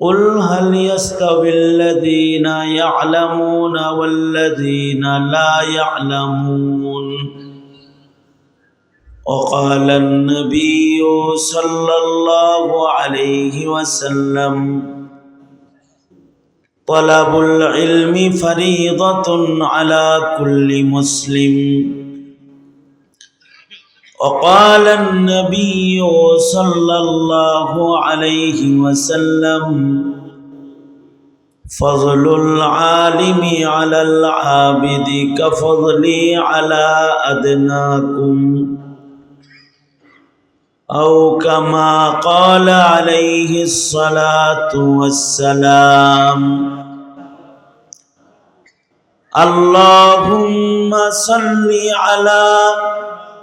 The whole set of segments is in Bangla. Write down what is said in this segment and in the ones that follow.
قل هل يستوي الذين يعلمون والذين لا يعلمون وقال النبي صلى الله عليه وسلم طلب العلم فريضة على كل مسلم وقال النبي صلى الله عليه وسلم فضل العالم على العابد كفضلي على أدناكم أو كما قال عليه الصلاة والسلام اللهم صل على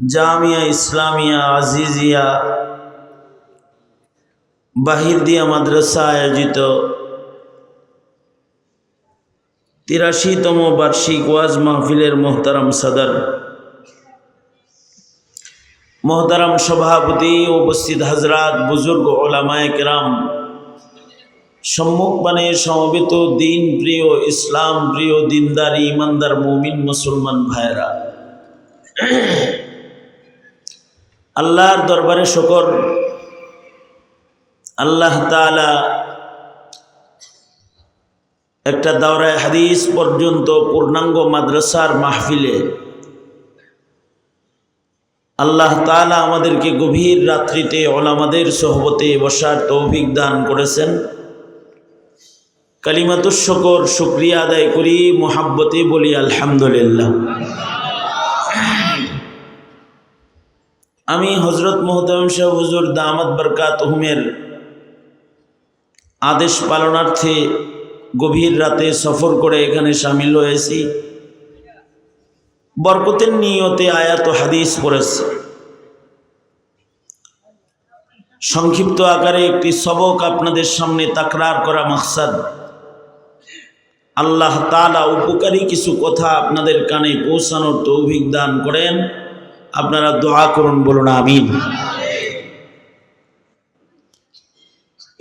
জামিয়া ইসলামিয়া আজিজিয়া বাহিরদিয়া মাদ্রাসা আয়োজিত তিরাশিতম বার্ষিক ওয়াজ মাহফিলের মোহতারাম সদর। মোহতারাম সভাপতি উপস্থিত হাজরাত বুজুর্গ ওলামায় কেরাম সম্মুখবানে সমবেত দিন প্রিয় ইসলাম প্রিয় দিনদার ইমানদার মুমিন মুসলমান ভাইরা আল্লাহর দরবারে শকর। আল্লাহ তালা একটা দাওরায় হাদিস পর্যন্ত পূর্ণাঙ্গ মাদ্রাসার মাহফিলে আল্লাহ তালা আমাদেরকে গভীর রাত্রিতে ওলামাদের সহবতে বসার তৌফিক দান করেছেন। কালিমাতুর শকর, শুক্রিয়া আদায় করি, মোহাব্বতে বলি আলহামদুলিল্লাহ। আমি হজরত মোহতাম শাহ হুজুর দামাত বরকাত হুমের আদেশ পালনার্থে গভীর রাতে সফর করে এখানে সামিল হয়েছি। বরকতের নিয়তে আয়াত হাদিস পড়েছি। সংক্ষিপ্ত আকারে একটি সবক আপনাদের সামনে তাকরার করা মাকসাদ। আল্লাহ তালা উপকারী কিছু কথা আপনাদের কানে পৌঁছানোর তৌভিক দান করেন। আপনারা দোয়া করুন, বলুন আমিন।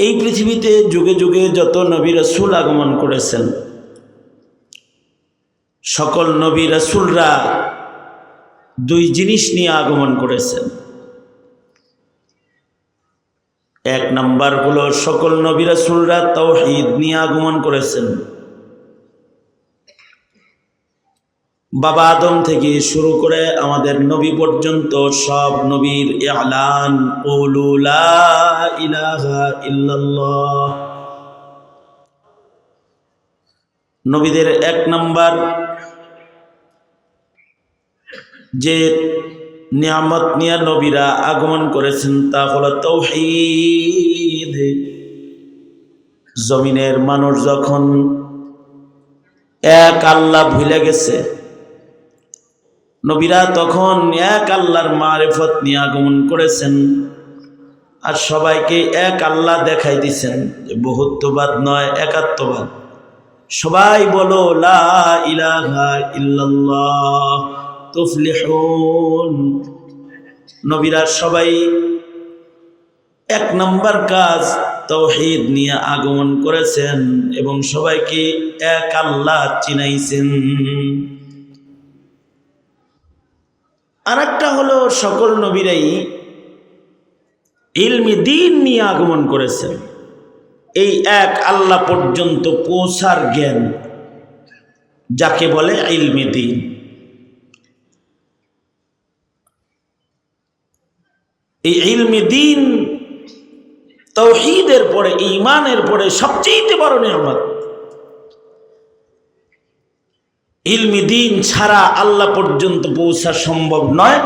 এই পৃথিবীতে যুগে যুগে যত নবী রসুল আগমন করেছেন, সকল নবী রসুলরা দুই জিনিস নিয়ে আগমন করেছেন। এক নম্বর হলো, সকল নবী রসুলরা তৌহিদ নিয়ে আগমন করেছেন। বাবা আদম থেকে শুরু করে আমাদের নবী পর্যন্ত সব নবীর ইল্লাল্লাহ। নবীদের এক নাম্বার যে নিয়ামত নিয়ে নবীরা আগমন করেছেন তা হলো তৌহিদ। জমিনের মানুষ যখন এক আল্লাহ ভুলে গেছে নবীরা তখন এক আল্লাহর মারেফত নিয়ে আগমন করেছেন আর সবাইকে এক আল্লাহ দেখাই দিছেন যে বহুত্ববাদ নয়, একাত্মবাদ। সবাই বলো, লা ইলাহা নবীরা সবাই এক নম্বর কাজ তৌহিদ নিয়ে আগমন করেছেন এবং সবাইকে এক আল্লাহ চিনাইছেন। আর একটা হলো সকল নবীরাই ইলমি দিন নিয়ে আগমন করেছেন। এই এক আল্লাহ পর্যন্ত পৌঁছার জ্ঞান যাকে বলে ইলমি দিন। এই ইলমি দিন তৌহিদের পরে ইমানের পরে সবচেয়ে বড় নিয়ামত। ইলমি দিন ছাড়া আল্লাহ পর্যন্ত পৌঁছা সম্ভব নয়।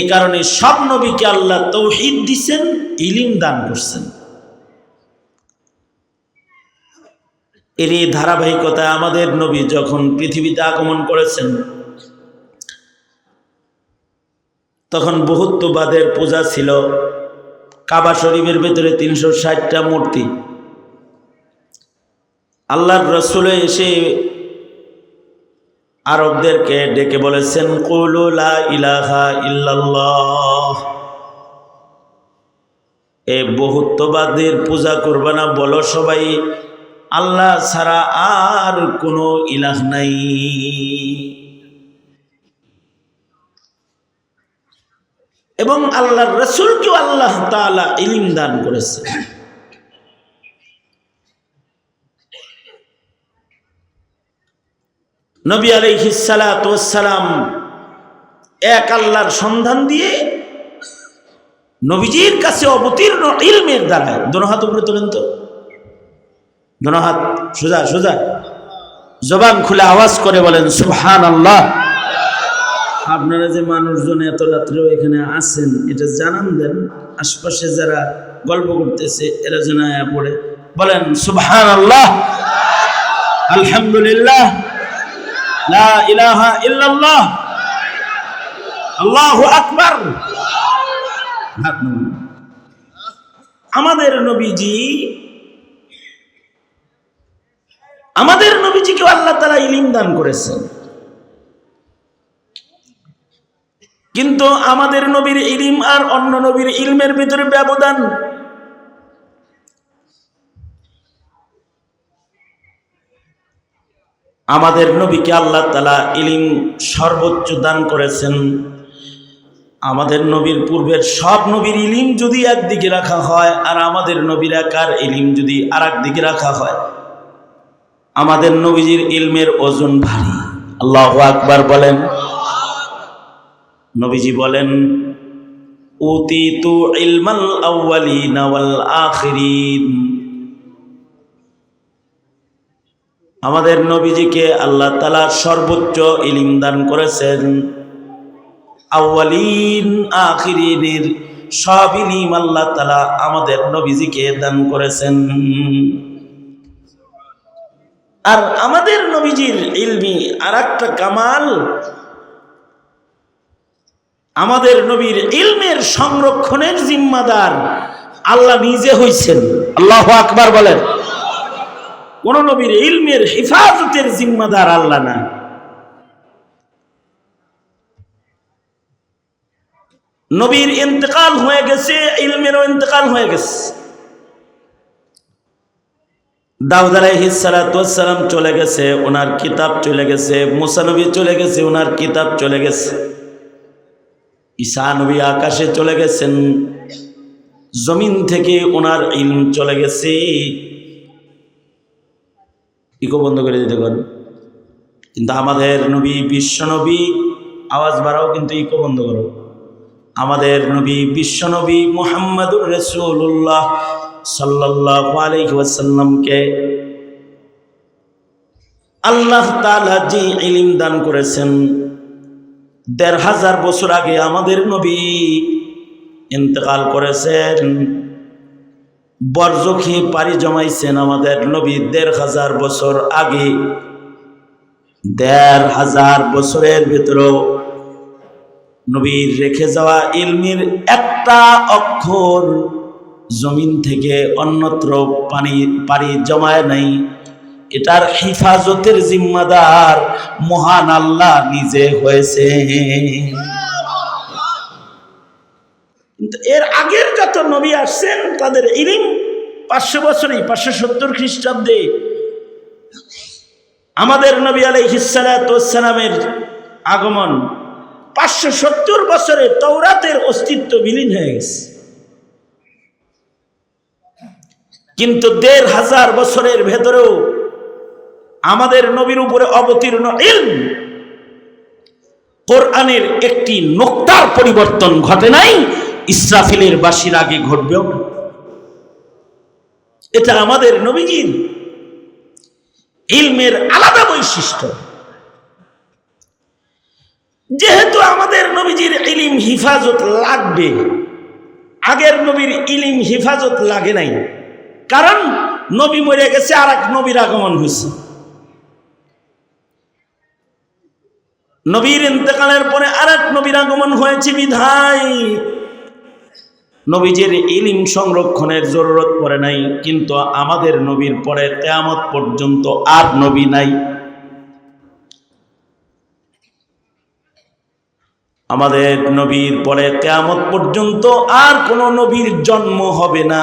এ কারণে সব নবীকে আল্লাহ তৌহিদ দিছেন, ইলিম দান করছেন। এর এই ধারাবাহিকতায় আমাদের নবী যখন পৃথিবীতে আগমন করেছেন, তখন বহুত্ববাদের পূজা ছিল। কাবা শরীফের ভেতরে তিনশো ষাটটা মূর্তি। আল্লাহর রসুলে এসে আরবদেরকে ডেকে বলেছেন কৌলুলা ইলাহা এ বহুত্ববাদের পূজা করবে না, বলো সবাই, আল্লাহ ছাড়া আর কোনো ইলাহ নাই। এবং আল্লাহর রসুলকেও আল্লাহ তালা ইলিম দান করেছে নবী আলাইহিসালাম এক আল্লাহর সন্ধান দিয়ে নবীজির কাছে অবতীর্ণ ইলমের দ্বারায় দোনো হাত উপরে তোলেন তো, দোনো হাত সোজা সোজা, জবান খুলে আওয়াজ করে বলেন সুবহান আল্লাহ আপনারা যে মানুষজন এত রাত্রেও এখানে আছেন, এটা জানান দেন, আশপাশে যারা গল্প করতেছে, এরা যেন পড়ে। বলেন সুবহান আল্লাহ আলহামদুলিল্লাহ। আমাদের নবীজি, আমাদের নবীজিকে আল্লাহ তালা ইলিম দান করেছেন। কিন্তু আমাদের নবীর ইলিম আর অন্য নবীর ইলমের ভিতরে ব্যবধান আমাদের নবীকে আল্লাহ তালা ইলিম সর্বোচ্চ দান করেছেন। আমাদের নবীর পূর্বের সব নবীর ইলিম যদি একদিকে রাখা হয়, আর আমাদের নবীর একার ইলিম যদি আর দিকে রাখা হয়? আমাদের নবীজির ইলমের ওজন ভারী। আল্লাহ আকবার বলেন। নবীজি বলেন, উতিতু ইলমাল আউয়ালিন ওয়াল আখিরিন। আমাদের নবীজিকে আল্লাহ তালা সর্বোচ্চ ইলিম দান করেছেন। আউয়ালিন আখিরিনের সব ইলিম আল্লাহ তালা আমাদের নবীজিকে দান করেছেন। আর আমাদের নবীজির ইলমি আর একটা কামাল। আমাদের নবীর ইলমের সংরক্ষণের জিম্মাদার আল্লাহ নিজে হইছেন। আল্লাহ আকবার বলেন। কোন নবীর ইলমের হেফাজতের জিম্মাদার আল্লাহ না। নবীর ইন্তেকাল হয়ে গেছে, ইলমেরও ইন্তেকাল হয়ে গেছে। দাউদ আলাইহিসালাম চলে গেছে, ওনার কিতাব চলে গেছে মুসানবী চলে গেছে, ওনার কিতাব চলে গেছে। নবী আকাশে চলে গেছেন, জমিন থেকে ওনার ইলম চলে গেছে। ইকো বন্ধ করে দিতে পারেন। কিন্তু আমাদের নবী, বিশ্ব নবী, আওয়াজ বাড়াও, কিন্তু ইকো বন্ধ করো। আমাদের নবী, বিশ্ব নবী মোহাম্মদুর রসুল্লাহ সাল্লাহ আলহিহাসাল্লামকে আল্লাহ তালা যে ইলিম দান করেছেন, দেড় হাজার বছর আগে আমাদের নবী ইন্তেকাল করেছেন। বর্জখে পাড়ি জমাইছেন আমাদের নবী দেড় হাজার বছর আগে। দেড় হাজার বছরের ভিতরেও নবীর রেখে যাওয়া ইলমির একটা অক্ষর জমিন থেকে অন্যত্র পানি, পাড়ি জমায় নাই। এটার হিফাজতের জিম্মাদার মহান আল্লাহ নিজে হয়েছে কিন্তু এর আগের যত নবী আসছেন, তাদের ইলিম পাঁচশো বছরেই পাঁচশো সত্তর খ্রিস্টাব্দে। আমাদের নবী আলাইহিসালামের আগমন পাঁচশো সত্তর বছরে তৌরাতের অস্তিত্ব বিলীন হয়ে গেছে। কিন্তু দেড় হাজার বছরের ভেতরেও আমাদের নবীর উপরে অবতীর্ণ ইলম কোরআনের একটি নোক্তার পরিবর্তন ঘটে নাই ইসরাফিলের বাসির আগে ঘটবেও না। এটা আমাদের নবীজির ইলমের আলাদা বৈশিষ্ট্য। যেহেতু আমাদের নবীজির ইলিম হিফাজত লাগবে, আগের নবীর ইলিম হিফাজত লাগে নাই। কারণ নবী মরে গেছে আর এক নবীর আগমন হয়েছে। নবীর ইন্তেকালের পরে আর এক নবীর আগমন হয়েছে বিধায়। নবীজের ইলিম সংরক্ষণের জরুরত পড়ে নাই, কিন্তু আমাদের নবীর পরে তেয়ামত পর্যন্ত আর নবী নাই। আমাদের নবীর পরে কেয়ামত পর্যন্ত আর কোন নবীর জন্ম হবে না।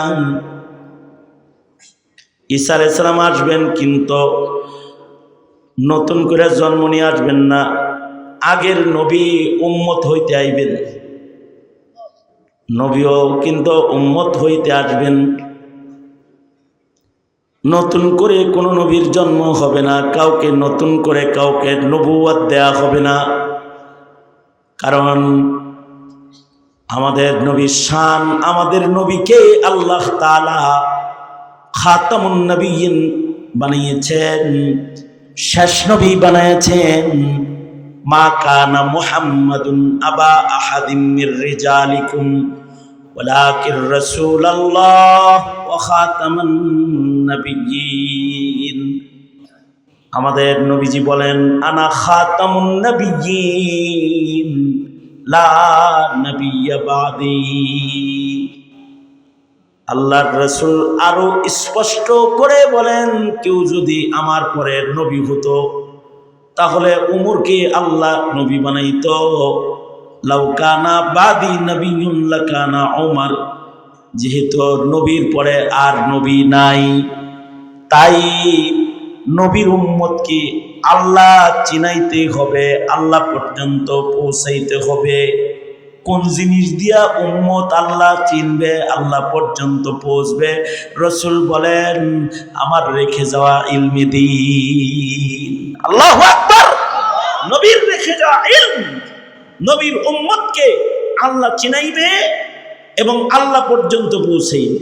ঈসা ইসলাম আসবেন, কিন্তু নতুন করে জন্ম নিয়ে আসবেন না। আগের নবী উম্মত হইতে আইবেন। নবীও কিন্তু উম্মত হইতে আসবেন। নতুন করে কোনো নবীর জন্ম হবে না, কাউকে নতুন করে কাউকে নবুয়াত দেয়া হবে না। কারণ আমাদের নবীর শান আমাদের নবীকে আল্লাহ তালা খাতামুন নবীন বানিয়েছেন, শেষ নবী বানিয়েছেন। মা কানা মুহাম্মাদুন আবা আহাদিম মির রিজালিকুম। ولكن رسول الله وخاتم النبيين আমাদের নবীজি বলেন আনা খাতামুন নবিয়্যিন লা নবিয়্য বাদি আল্লাহর রসুল আরো স্পষ্ট করে বলেন কেউ যদি আমার পরে নবী হতো তাহলে উমরকে আল্লাহ নবী বানাইতো লাউকানা বাদি নবীন লাকানা ওমর যেহেতু নবীর পরে আর নবী নাই, তাই নবীর উম্মতকে আল্লাহ চিনাইতে হবে, আল্লাহ পর্যন্ত পৌঁছাইতে হবে। কোন জিনিস দিয়া উম্মত আল্লাহ চিনবে, আল্লাহ পর্যন্ত পৌঁছবে। রসুল বলেন, আমার রেখে যাওয়া ইলমে দিন। আল্লাহ নবীর রেখে যাওয়া ইলম! নবীর উম্মতকে আল্লাহ চিনাইবে এবং আল্লাহ পর্যন্ত পৌঁছাইবে।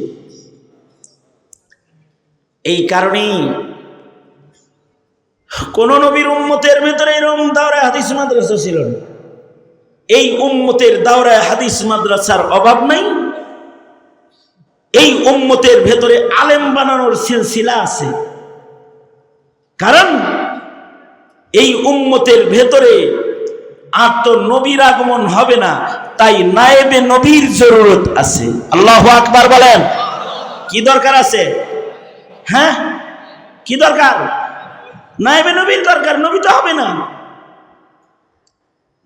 এই কারণেই কোন নবীর উম্মতের ভেতরে এরকম দাওরায় হাদিস মাদ্রাসা ছিল না। এই উম্মতের দাওরায় হাদিস মাদ্রাসার অভাব নাই। এই উম্মতের ভেতরে আলেম বানানোর সিলসিলা আছে। কারণ এই উম্মতের ভেতরে আর তো নবীর আগমন হবে না, তাই নায়েবে নবীর জরুরত আছে। আল্লাহ আকবার বলেন। কি দরকার আছে? হ্যাঁ? কি দরকার? নায়েবে নবীর দরকার, নবী তো হবে না।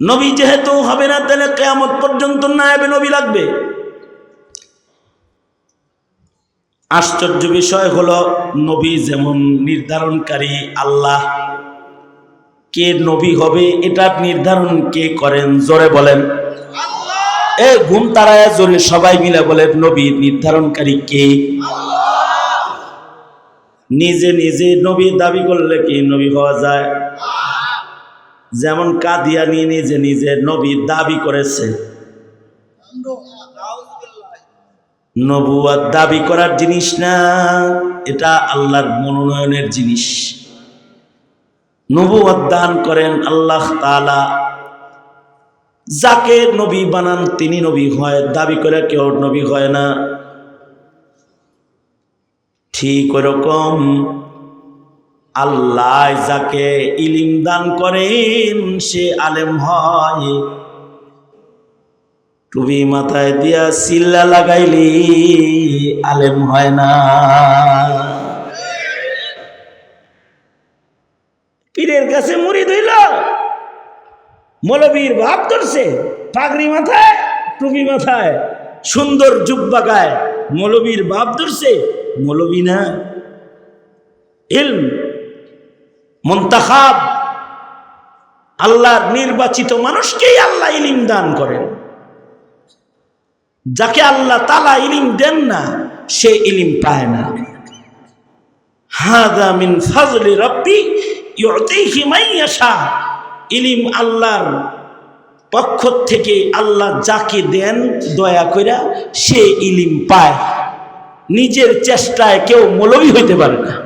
নবী যেহেতু হবে না, তাহলে কেয়ামত পর্যন্ত নায়েবে নবী লাগবে। আশ্চর্য বিষয় হলো, নবী যেমন নির্ধারণকারী আল্লাহ কে নবী হবে এটা নির্ধারণ কে করেন? জোরে বলেন। এ ঘুম তারায় জোরে সবাই মিলে বলেন নবী নির্ধারণকারী কে? নিজে নিজে নবী দাবি করলে কি নবী হওয়া যায়? যেমন কাদিয়ানি নিজে নিজে নবী দাবি করেছে। নবুয়ার দাবি করার জিনিস না, এটা আল্লাহর মনোনয়নের জিনিস। নবুয়াদ দান করেন আল্লাহ তালা যাকে নবী বানান তিনি নবী হয়, দাবি করে কেউ নবী হয় না। ঠিক ওরকম আল্লাহ যাকে ইলিম দান করেন, সে আলেম হয়। টুবি মাথায় দিয়া সিল্লা লাগাইলি আলেম হয় না। মৌলবীর ভাব ধরছে, পাগড়ি মাথায়, টুপি মাথায়, সুন্দর জুব্বা গায়। মৌলবীর বাপ ধরছে, মৌলবী না। ইলম আল্লাহর নির্বাচিত মানুষকেই আল্লাহ ইলিম দান করেন। যাকে আল্লাহ তালা ইলিম দেন না, সে ইলিম পায় না। হাদা মিন ফাজলি রব্বি ইউতিহি মান ইয়াশা। ইলিম আল্লাহর পক্ষ থেকে আল্লাহ যাকে দেন দয়া কইরা সে ইলিম পায়। নিজের চেষ্টায় কেউ মৌলবী হইতে পারে না।